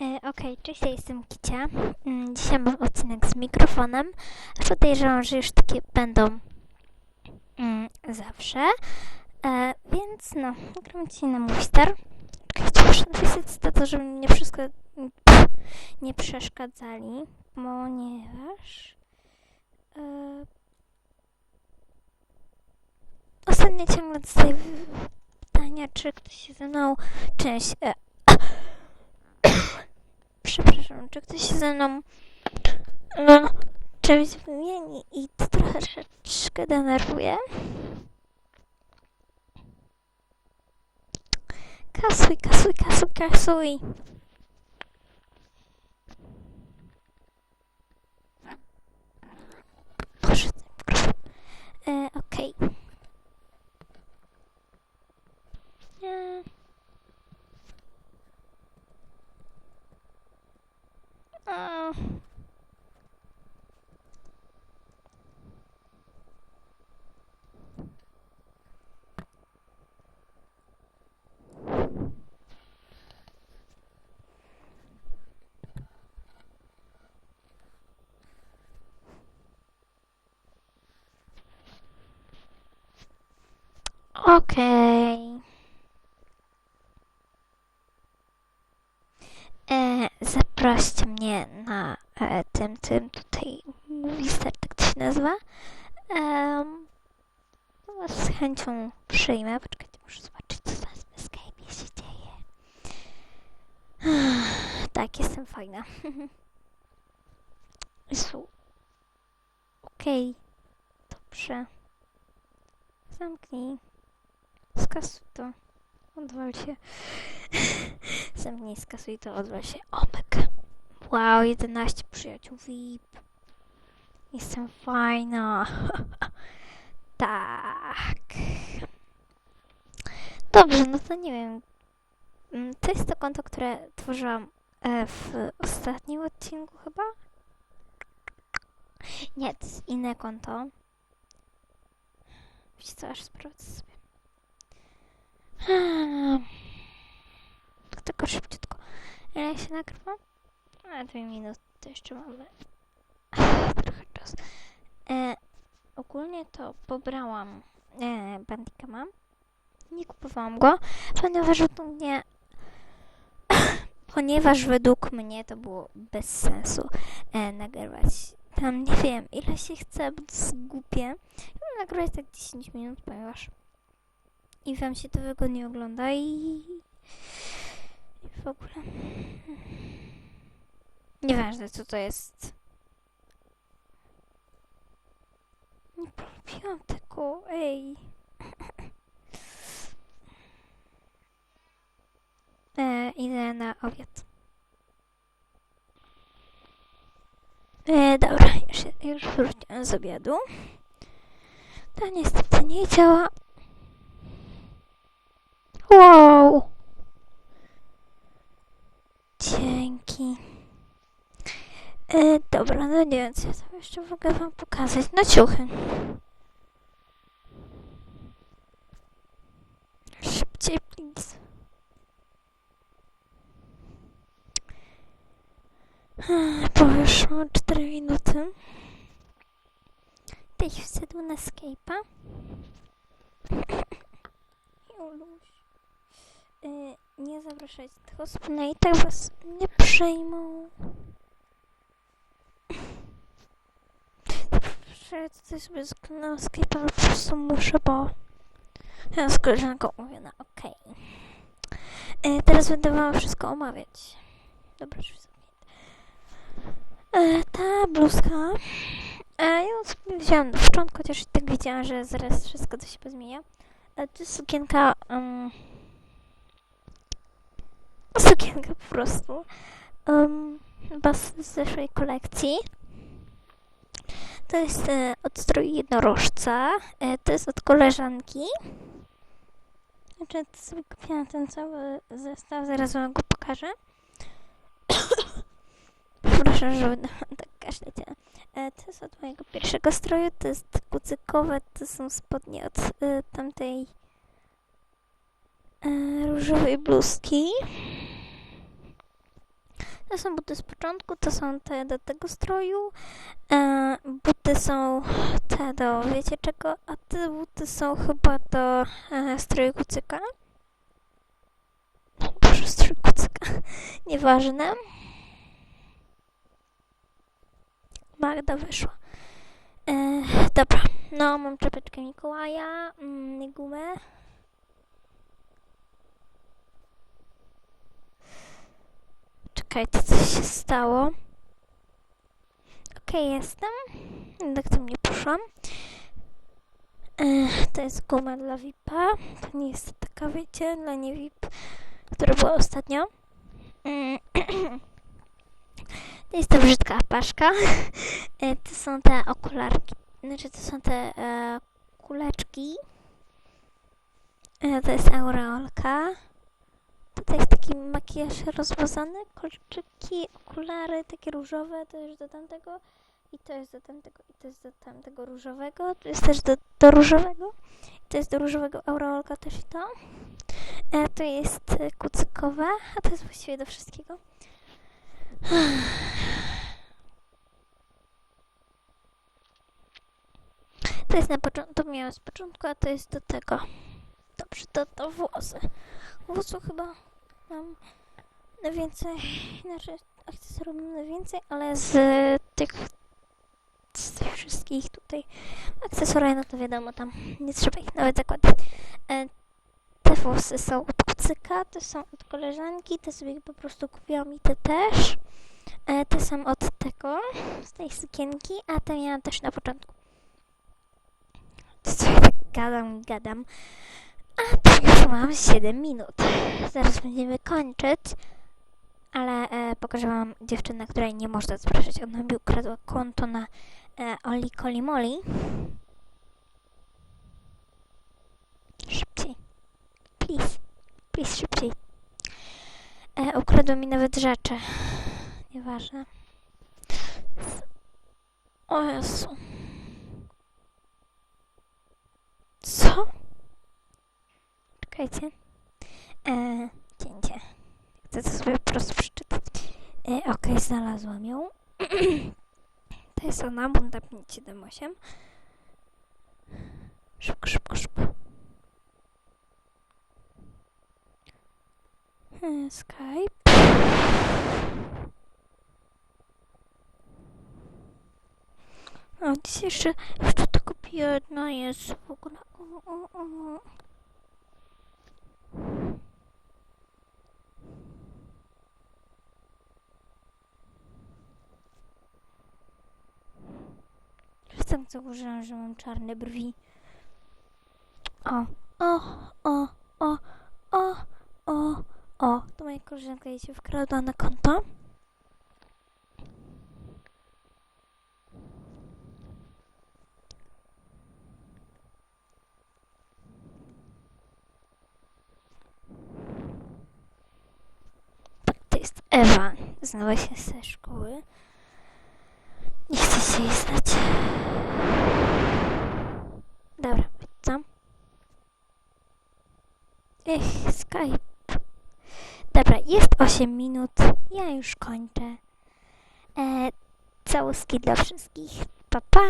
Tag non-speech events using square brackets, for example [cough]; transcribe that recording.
E, Okej, cześć, ja jestem Kicia. Mm, Dzisiaj mam odcinek z mikrofonem. Podejrzewam, że już takie będą mm, zawsze. E, więc no, gram dzisiaj na mój star. Czekajcie, muszę napisać to, żeby mi nie, wszystko, nie przeszkadzali, ponieważ e, ostatnio ciągle dostaję pytania, czy ktoś się ze mną część e, przepraszam, czy ktoś się ze mną no, czymś wymieni i to troszeczkę denerwuje. Kasuj, kasuj, kasuj, kasuj. Boże, ten mikrofon. E, okej. E, a. Okej. E, zaproście mnie na e, tym, tym tutaj Movistar, tak to się nazywa. Um, z chęcią przyjmę. Poczekajcie, muszę zobaczyć, co teraz w Skype'ie się dzieje. tak, jestem fajna. [laughs] Jezu. Okej. Dobrze. Zamknij. Skasuj to. Odwal się. [laughs] Zamknij, skasuj to, odwal się. Omek. Wow, 11 przyjaciół VIP. Jestem fajna. [laughs] tak. Dobrze, no to nie wiem. Mm, To jest to konto, które tworzyłam e, w ostatnim odcinku chyba? Nie, to jest inne konto. Wiecie co, aż sprawdzę sobie. Hmm. Tylko szybciutko. Ile się nagrywa? A, dwie minuty jeszcze mamy. [laughs] Trochę czasu. E, ogólnie to pobrałam e, Bandicama. Nie kupowałam go, ponieważ według mnie [coughs] ponieważ według mnie to było bez sensu e, nagrywać tam nie wiem ile się chce, bo to jest głupie. Ja nagrywać tak 10 minut, ponieważ i wam się to wygodnie ogląda i, i w ogóle nieważne co to jest. Nie polubiłam tego, ej. E, idę na obiad. E, dobra, już, już wróciłam z obiadu. To niestety nie działa. Wow! Dzięki. E, dobra, no nie wiem, co ja tam jeszcze mogę wam pokazać. No ciuchy. Szybciej, please. Bo już mam 4 minuty. Tyś wszedł na Skype'a. Joluś. [coughs] Y, nie zapraszajcie tych osób, no i tak was nie przejmą. Proszę tutaj sobie na Skype'a, ale po prostu muszę, bo ja z koleżanką mówię na okej. Y, teraz będę wam wszystko omawiać. Dobra, już. E, ta bluzka. E, ją sobie wziąłam na początku, chociaż i tak wiedziałam, że zaraz wszystko to się pozmienia. E, to jest sukienka. Um, sukienka po prostu. Um, chyba z zeszłej kolekcji. To jest e, od stroju jednorożca. E, to jest od koleżanki. Znaczy, sobie kupiłam ten cały zestaw, zaraz wam go pokażę. [coughs] Proszę, żeby tak kaszlecie. E, to jest od mojego pierwszego stroju, to jest kucykowe, to są spodnie od e, tamtej e, różowej bluzki. To są buty z początku, to są te do tego stroju. E, buty są te do wiecie czego, a te buty są chyba do e, stroju kucyka. Boże, strój kucyka. [laughs] Nieważne. Magda wyszła. E, dobra, no mam czapeczkę Mikołaja, mm, gumę. Czekajcie, coś się stało. Okej, jestem. Tak tam nie poszłam. E, to jest guma dla VIP-a. To nie jest taka, wiecie, dla nie VIP, która była ostatnio. Mm. [clears throat] To jest to brzydka paszka. E, To są te okularki. Znaczy, to są te e, kuleczki. E, To jest aureolka. Tutaj jest taki makijaż rozmazany, kolczyki, okulary takie różowe, to jest do tamtego i to jest do tamtego i to jest do tamtego różowego, to jest też do, do różowego i to jest do różowego aureolka też to. E, to jest e, kucykowe, a to jest właściwie do wszystkiego. To jest na początku, to miałem z początku, a to jest do tego. Dobrze, to, to włosy. Włosów chyba mam na więcej, znaczy akcesoriów mam na więcej, ale z tych, z tych wszystkich tutaj akcesoria, no to wiadomo, tam nie trzeba ich nawet zakładać. E, te włosy są od kucyka, te są od koleżanki, te sobie po prostu kupiłam i te też. E, te są od tego, z tej sukienki, a te miałam też na początku. Co ja tak gadam gadam. A to już mam 7 minut. Zaraz będziemy kończyć. Ale e, pokażę wam dziewczynę, której nie można zapraszać. Ona mi ukradła konto na e, Oli Moli. Szybciej. Please. Please, szybciej. E, ukradła mi nawet rzeczy. Nieważne. O Jezu. Co? Czekajcie. E, cięcie. Chcę to sobie po prostu przeczytać. E, Okej, znalazłam ją. [clears throat] to jest ona, bunda 578. Szybko, szybko, szybko. E, Skype. O, dzisiaj jeszcze, jeszcze tylko biedna jest w ogóle. O, o, o. Już tak założyłam, że mam czarne brwi. O, o, o, o, o, o, o. To moja koleżanka jej się wkradła na konto. Tak, Ewa. Znała się ze szkoły. Nie chcę się jej znać. Dobra, co? Ech, Skype. Dobra, jest 8 minut. Ja już kończę. E, całuski dla wszystkich. Pa, pa!